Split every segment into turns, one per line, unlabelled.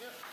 Yeah.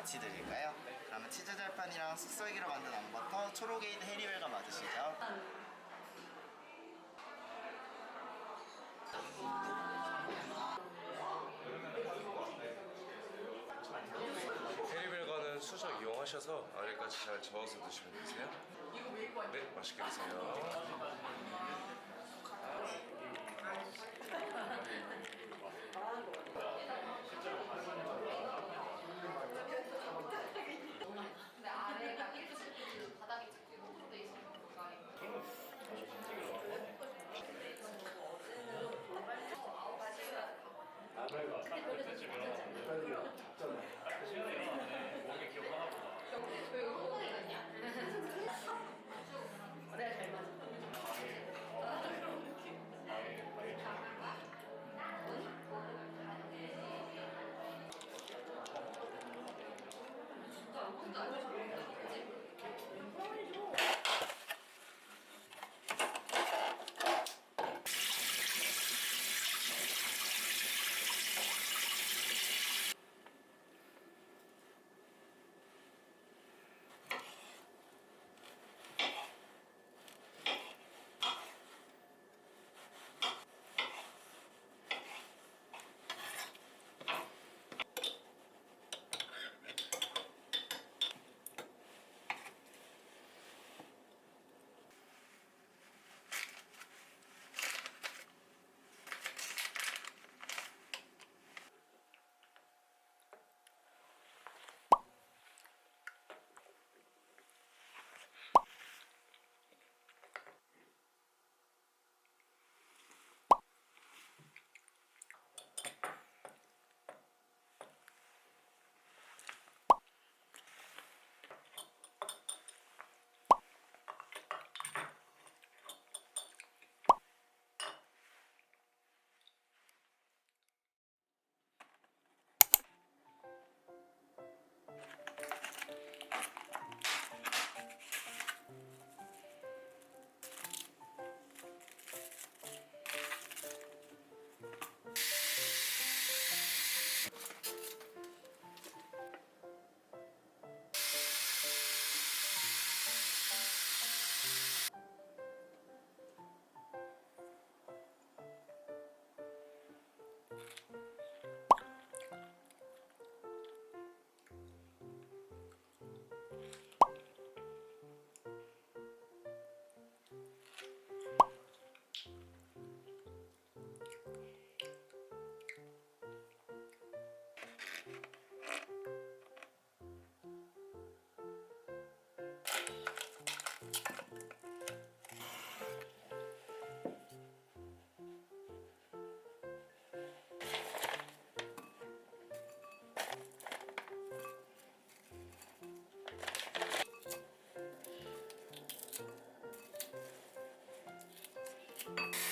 같이 드릴까요? 그러면 치즈 절판이랑 쑥썰기로 만든 암버터, 초록에이드 해리웰가 맞으시죠?
you